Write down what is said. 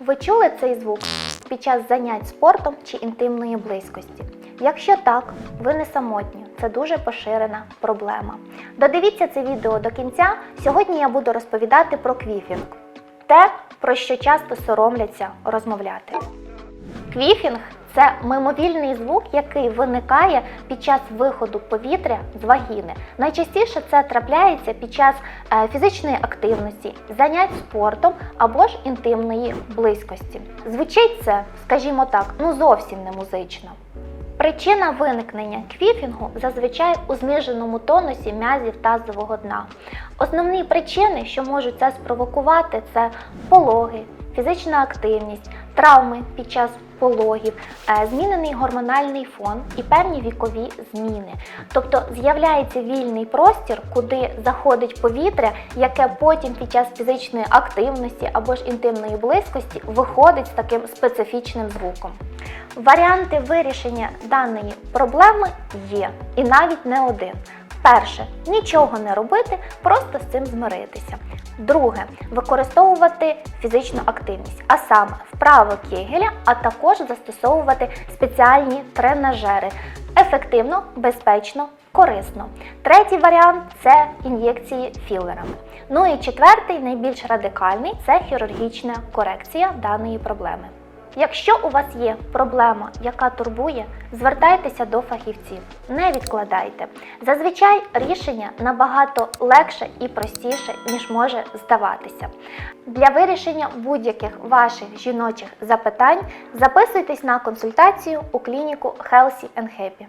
Ви чули цей звук під час занять спортом чи інтимної близькості? Якщо так, ви не самотні. Це дуже поширена проблема. Додивіться це відео до кінця. Сьогодні я буду розповідати про квіфінг. Те, про що часто соромляться розмовляти. Квіфінг це мимовільний звук, який виникає під час виходу повітря з вагіни. Найчастіше це трапляється під час е, фізичної активності, занять спортом або ж інтимної близькості. Звучить це, скажімо так, ну зовсім не музично. Причина виникнення квіфінгу зазвичай у зниженому тонусі м'язів тазового дна. Основні причини, що можуть це спровокувати, це пологи, фізична активність, травми під час пологів, е, змінений гормональний фон і певні вікові зміни. Тобто з'являється вільний простір, куди заходить повітря, яке потім під час фізичної активності або ж інтимної близькості виходить з таким специфічним звуком. Варіанти вирішення даної проблеми є, і навіть не один. Перше нічого не робити, просто з цим змиритися. Друге використовувати фізичну активність, а саме вправи кегеля, а також застосовувати спеціальні тренажери ефективно, безпечно, корисно. Третій варіант це ін'єкції філерами. Ну і четвертий, найбільш радикальний це хірургічна корекція даної проблеми. Якщо у вас є проблема, яка турбує, звертайтеся до фахівців, не відкладайте. Зазвичай рішення набагато легше і простіше, ніж може здаватися. Для вирішення будь-яких ваших жіночих запитань записуйтесь на консультацію у клініку Healthy and Happy.